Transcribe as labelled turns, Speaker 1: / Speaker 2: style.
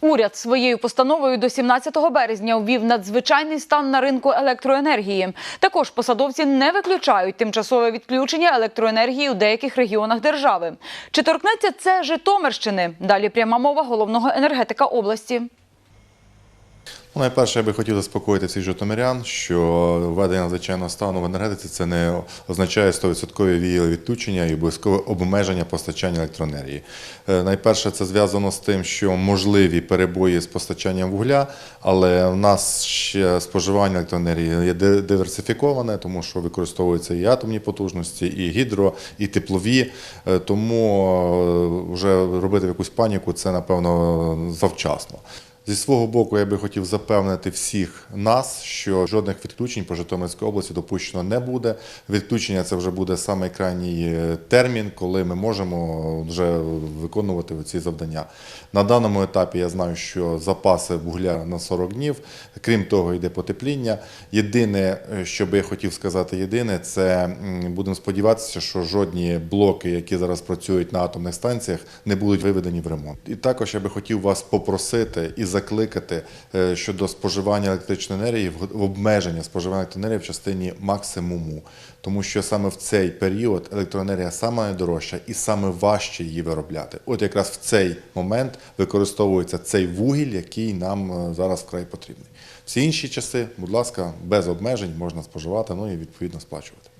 Speaker 1: Уряд своєю постановою до 17 березня ввів надзвичайний стан на ринку електроенергії. Також посадовці не виключають тимчасове відключення електроенергії у деяких регіонах держави. Чи торкнеться це Житомирщини? Далі пряма мова головного енергетика області.
Speaker 2: Ну, найперше, я би хотів заспокоїти всіх житомирян, що введення надзвичайного стану в енергетиці це не означає 100% віяле відключення і обов'язкове обмеження постачання електроенергії. Е, Найперше, це зв'язано з тим, що можливі перебої з постачанням вугля, але в нас ще споживання електроенергії є диверсифіковане, тому що використовуються і атомні потужності, і гідро, і теплові. Е, Тому е, вже робити якусь паніку це напевно завчасно. Зі свого боку, я би хотів запевнити всіх нас, що жодних відключень по Житомирській області допущено не буде. Відключення це вже буде самий крайній е, термін, коли ми можемо вже виконувати ці завдання. На даному етапі я знаю, що запаси вугля на 40 днів. Крім того, йде потепління. Єдине, е, що би я хотів сказати, єдине, це будемо сподіватися, що жодні блоки, які зараз працюють на атомних станціях, не будуть виведені в ремонт. І також я би хотів вас попросити і закликати е, щодо споживання електричної енергії в обмеження споживання електроенергії в частині максимуму, тому що саме в цей період електроенергія саме найдорожча і саме важче її виробляти. От якраз в цей момент використовується цей вугіль, який нам е, зараз вкрай потрібний. Всі інші часи, будь ласка, без обмежень можна споживати, ну і відповідно сплачувати.